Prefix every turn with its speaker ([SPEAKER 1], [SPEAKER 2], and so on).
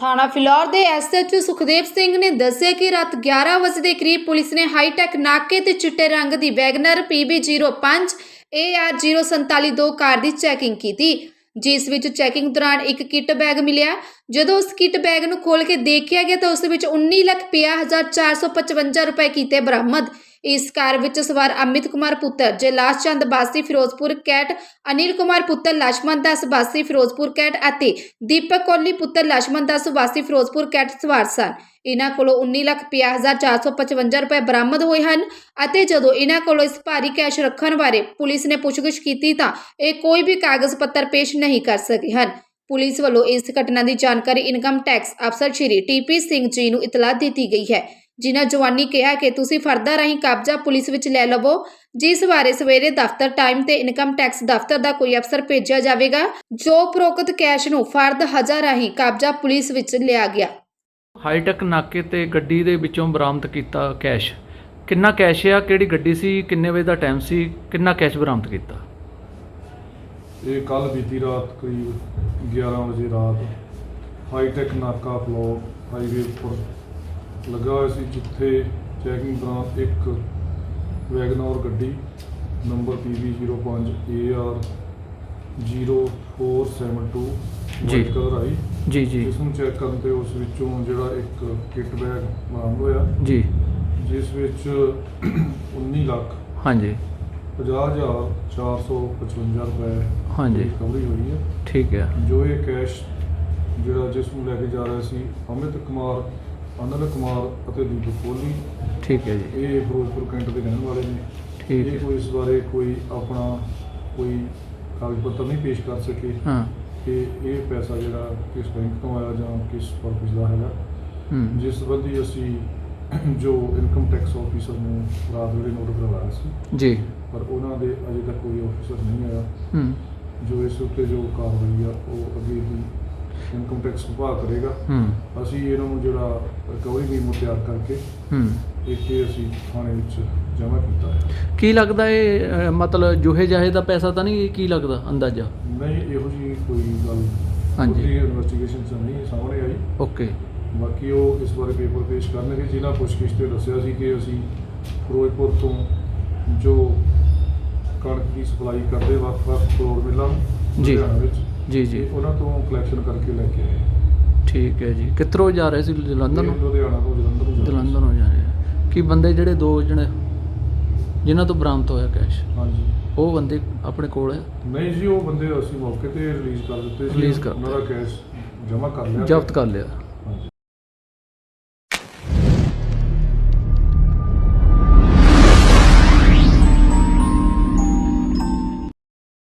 [SPEAKER 1] ਥਾਣਾ ਫਿਲੌਰ ਦੇ ਐਸਐਚਓ ਸੁਖਦੇਵ ਸਿੰਘ ਨੇ ਦੱਸਿਆ ਕਿ ਰਾਤ 11 ਵਜੇ ਦੇ ਕਰੀਬ ਪੁਲਿਸ ਨੇ ਹਾਈਟੈਕ ਨਾਕੇ ਤੇ ਚਿੱਟੇ ਰੰਗ ਦੀ ਵੈਗਨਰ PB05 AR0472 ਕਾਰ ਦੀ ਚੈਕਿੰਗ ਕੀਤੀ ਜਿਸ ਵਿੱਚ ਚੈਕਿੰਗ ਦੌਰਾਨ ਇੱਕ ਕਿੱਟ ਬੈਗ ਮਿਲਿਆ। ਜਦੋਂ ਉਸ ਕਿੱਟ ਬੈਗ ਨੂੰ ਖੋਲ ਕੇ ਦੇਖਿਆ ਗਿਆ ਤਾਂ ਉਸ ਵਿੱਚ 19,50,455 ਰੁਪਏ ਕੀਤੇ ਬਰਾਮਦ। ਇਸ ਕਾਰ ਵਿੱਚ ਸਵਾਰ ਅਮਿਤ ਕੁਮਾਰ ਪੁੱਤਰ, ਜੈਲਾਸ਼ ਚੰਦ, ਬਾਸੀ ਫਿਰੋਜ਼ਪੁਰ ਕੈਟ, ਅਨਿਲ ਕੁਮਾਰ ਪੁੱਤਰ ਲక్ష్మణ ਦਾਸ, ਬਾਸੀ ਫਿਰੋਜ਼ਪੁਰ ਕੈਟ ਅਤੇ ਦੀਪਕ ਕੋਲੀ ਪੁੱਤਰ ਲక్ష్మణ ਦਾਸ, ਬਾਸੀ ਫਿਰੋਜ਼ਪੁਰ ਕੈਟ ਸਵਾਰ ਸਨ। ਇਹਨਾਂ ਕੋਲੋਂ 19 ਲੱਖ 50455 ਰੁਪਏ ਬਰਾਮਦ ਹੋਏ ਹਨ ਅਤੇ ਜਦੋਂ ਇਹਨਾਂ ਕੋਲੋਂ ਇਸ ਭਾਰੀ ਕੈਸ਼ ਰੱਖਣ ਬਾਰੇ ਪੁਲਿਸ ਨੇ ਪੁੱਛਗਿੱਛ ਕੀਤੀ ਤਾਂ ਇਹ ਕੋਈ ਵੀ ਕਾਗਜ਼ ਪੱਤਰ ਪੇਸ਼ ਨਹੀਂ ਕਰ ਸਕੇ ਹਨ। ਪੁਲਿਸ ਵੱਲੋਂ ਇਸ ਘਟਨਾ ਦੀ ਜਾਣਕਾਰੀ ਇਨਕਮ ਟੈਕਸ ਅਫਸਰ ਸ਼੍ਰੀ ਟੀਪੀ ਸਿੰਘ ਜੀ ਨੂੰ ਇਤਲਾਹ ਦਿੱਤੀ ਗਈ ਹੈ। ਜਿਨ੍ਹਾਂ ਜਵਾਨੀ ਕਿਹਾ ਕਿ ਤੁਸੀਂ ਫਰਦਾ ਰਾਹੀਂ ਕਬਜ਼ਾ ਪੁਲਿਸ ਵਿੱਚ ਲੈ ਲਵੋ ਜਿਸ ਬਾਰੇ ਸਵੇਰੇ ਦਫ਼ਤਰ ਟਾਈਮ ਤੇ ਇਨਕਮ ਟੈਕਸ ਦਫ਼ਤਰ ਦਾ ਕੋਈ ਅਫਸਰ ਭੇਜਿਆ ਜਾਵੇਗਾ ਜੋ ਉਪਰੋਕਤ ਕੈਸ਼ ਨੂੰ ਫਰਦ ਹਜ਼ਾ ਰਾਹੀਂ ਕਬਜ਼ਾ ਪੁਲਿਸ ਵਿੱਚ ਲਿਆ ਗਿਆ।
[SPEAKER 2] ਹਾਈਟੈਕ ਨਾਕੇ ਤੇ ਗੱਡੀ ਦੇ ਵਿੱਚੋਂ ਬਰਾਮਦ ਕੀਤਾ ਕੈਸ਼ ਕਿੰਨਾ ਕੈਸ਼ ਆ ਕਿਹੜੀ ਗੱਡੀ ਸੀ ਕਿੰਨੇ ਵਜੇ ਦਾ ਟਾਈਮ ਸੀ ਕਿੰਨਾ ਕੈਸ਼ ਬਰਾਮਦ ਕੀਤਾ?
[SPEAKER 3] ਇਹ ਕੱਲ ਬੀਤੀ ਰਾਤ ਕਰੀਬ 11 ਵਜੇ ਰਾਤ ਹਾਈਟੈਕ ਨਾਕਾ ਫਲੋ ਹਾਈਵੇ ਉੱਪਰ ਲੱਗਾ ਹੋਇਆ ਸੀ ਜਿੱਥੇ ਚੈਕਿੰਗ ਦੌਰਾਨ ਇੱਕ ਵੈਗਨੋਰ ਗੱਡੀ ਨੰਬਰ PB05 AR 0472
[SPEAKER 2] ਜੀ।
[SPEAKER 3] ਕਲਰ ਆਈ।
[SPEAKER 2] ਜੀ ਜੀ।
[SPEAKER 3] ਜਿਸ ਨੂੰ ਚੈੱਕ ਕਰਨ ਤੇ ਉਸ ਵਿੱਚੋਂ ਜਿਹੜਾ ਇੱਕ ਕਿੱਟ ਬੈਗ ਬਰਾਮਦ ਹੋਇਆ।
[SPEAKER 2] ਜੀ।
[SPEAKER 3] ਜਿਸ ਵਿੱਚ 19 ਲੱਖ
[SPEAKER 2] ਹਾਂਜੀ।
[SPEAKER 3] 50455 ਰੁਪਏ
[SPEAKER 2] ਹਾਂਜੀ।
[SPEAKER 3] ਰਿਕਵਰੀ ਹੋਈ ਹੈ।
[SPEAKER 2] ਠੀਕ ਹੈ।
[SPEAKER 3] ਜੋ ਇਹ ਕੈਸ਼ ਜਿਹੜਾ ਜਿਸ ਨੂੰ ਲੈ ਕੇ ਜਾ ਰਿਹਾ ਸੀ ਅਮਿਤ ਕੁਮਾਰ ਅਨਲ ਕੁਮਾਰ ਅਤੇ ਦੀਪਕ ਕੋਹਲੀ।
[SPEAKER 2] ਠੀਕ ਹੈ ਜੀ।
[SPEAKER 3] ਇਹ ਫਿਰੋਜ਼ਪੁਰ ਕੈਂਟ ਦੇ ਰਹਿਣ ਵਾਲੇ ਨੇ।
[SPEAKER 2] ਠੀਕ
[SPEAKER 3] ਇਹ
[SPEAKER 2] ਹੈ।
[SPEAKER 3] ਕੋਈ ਇਸ ਬਾਰੇ ਕੋਈ ਆਪਣਾ ਕੋਈ ਕਾਗਜ਼ ਪੱਤਰ ਨਹੀਂ ਪੇਸ਼ ਕਰ ਸਕੇ
[SPEAKER 2] ਹਾਂ।
[SPEAKER 3] ਕਿ ਇਹ ਪੈਸਾ ਜਿਹੜਾ ਕਿਸ ਬੈਂਕ ਤੋਂ ਆਇਆ ਜਾਂ ਕਿਸ ਪਰਪਸ ਦਾ ਹੈਗਾ।
[SPEAKER 2] ਹੂੰ।
[SPEAKER 3] ਜਿਸ ਸੰਬੰਧੀ ਅਸੀਂ ਜੋ ਇਨਕਮ ਟੈਕਸ ਆਫੀਸਰ ਨੂੰ ਰਾਤ ਵੇਲੇ ਨੋਟ ਕਰਵਾਇਆ ਸੀ।
[SPEAKER 2] ਜੀ।
[SPEAKER 3] ਪਰ ਉਹਨਾਂ ਦੇ ਅਜੇ ਤੱਕ ਕੋਈ ਆਫੀਸਰ ਨਹੀਂ ਆਇਆ।
[SPEAKER 2] ਹੂੰ।
[SPEAKER 3] ਜੋ ਇਸ ਉੱਤੇ ਜੋ ਕਾਰਵਾਈ ਆ ਉਹ ਅੱਗੇ ਦੀ ਇਨਕਮ ਟੈਕਸ ਵਿਭਾਗ ਕਰੇਗਾ।
[SPEAKER 2] ਹੂੰ।
[SPEAKER 3] ਅਸੀਂ ਇਹਨਾਂ ਨੂੰ ਜਿਹੜਾ ਰਿਕਵਰੀ ਮੀਮੋ ਤਿਆਰ ਕਰਕੇ
[SPEAKER 2] ਹੂੰ।
[SPEAKER 3] ਇੱਥੇ ਅਸੀਂ ਥਾਣੇ ਵਿੱਚ ਜਮ੍ਹਾਂ ਕੀਤਾ ਹੈ
[SPEAKER 2] ਕੀ ਲੱਗਦਾ ਇਹ ਅਹ, ਮਤਲਬ ਜੋਹੇ ਜਾਹੇ ਦਾ ਪੈਸਾ ਤਾਂ ਨਹੀਂ ਕੀ ਲੱਗਦਾ ਅੰਦਾਜ਼ਾ?
[SPEAKER 3] ਨਹੀਂ ਇਹੋ ਜੀ ਕੋਈ ਗੱਲ
[SPEAKER 2] ਹਾਂਜੀ।
[SPEAKER 3] ਇਨਵੈਸਟੀਗੇਸ਼ਨ ਚ ਨਹੀਂ ਸਾਹਮਣੇ ਆਈ।
[SPEAKER 2] ਓਕੇ।
[SPEAKER 3] ਬਾਕੀ ਉਹ ਇਸ ਬਾਰੇ ਪੇਪਰ ਪੇਸ਼ ਕਰਨਗੇ। ਜ਼ਿਲ੍ਹਾ ਪੁੱਛਗਿੱਛ ਤੇ ਦੱਸਿਆ ਸੀ ਕਿ ਅਸੀਂ ਫਿਰੋਜ਼ਪੁਰ ਤੋਂ ਜੋ ਕਣਕ ਦੀ ਸਪਲਾਈ ਕਰਦੇ ਵੱਖ-ਵੱਖ ਫਲੋਰ ਮਿਲਾਂ ਨੂੰ
[SPEAKER 2] ਜੀ।
[SPEAKER 3] ਲੁਧਿਆਣਾ ਵਿੱਚ
[SPEAKER 2] ਜੀ ਜੀ।
[SPEAKER 3] ਉਹਨਾਂ ਤੋਂ ਕਲੈਕਸ਼ਨ ਕਰਕੇ ਲੈ ਕੇ ਆਏ
[SPEAKER 2] ਠੀਕ ਹੈ ਜੀ। ਕਿੱਧਰੋਂ ਜਾ ਰਹੇ ਸੀ? ਜਲੰਧਰ ਨੂੰ?
[SPEAKER 3] ਲੁਧਿਆਣਾ ਤੋਂ ਜਲੰਧਰ ਨੂੰ ਜਾ ਰਹੇ ਸੀ।
[SPEAKER 2] ਜਲੰਧਰ ਨੂੰ ਜਾ ਰਹੇ ਆ। ਕੀ ਬੰਦੇ ਜਿਹੜੇ ਦੋ ਜਣੇ ਜਿਨ੍ਹਾਂ ਤੋਂ ਬਰਾਮਦ ਹੋਇਆ ਕੈਸ਼?
[SPEAKER 3] ਹਾਂਜੀ।
[SPEAKER 2] ਉਹ ਬੰਦੇ ਆਪਣੇ ਕੋਲ ਹੈ?
[SPEAKER 3] ਨਹੀਂ ਜੀ ਉਹ ਬੰਦੇ ਅਸੀਂ ਮੌਕੇ ਤੇ ਰਿਲੀਜ਼ ਕਰ ਦਿੱਤੇ ਸੀ।
[SPEAKER 2] Release ਕਰ
[SPEAKER 3] ਉਹਨਾਂ ਦਾ ਕੈਸ਼ ਜਮ੍ਹਾਂ ਕਰ ਲਿਆ।
[SPEAKER 2] ਜ਼ਬਤ ਕਰ ਲਿਆ।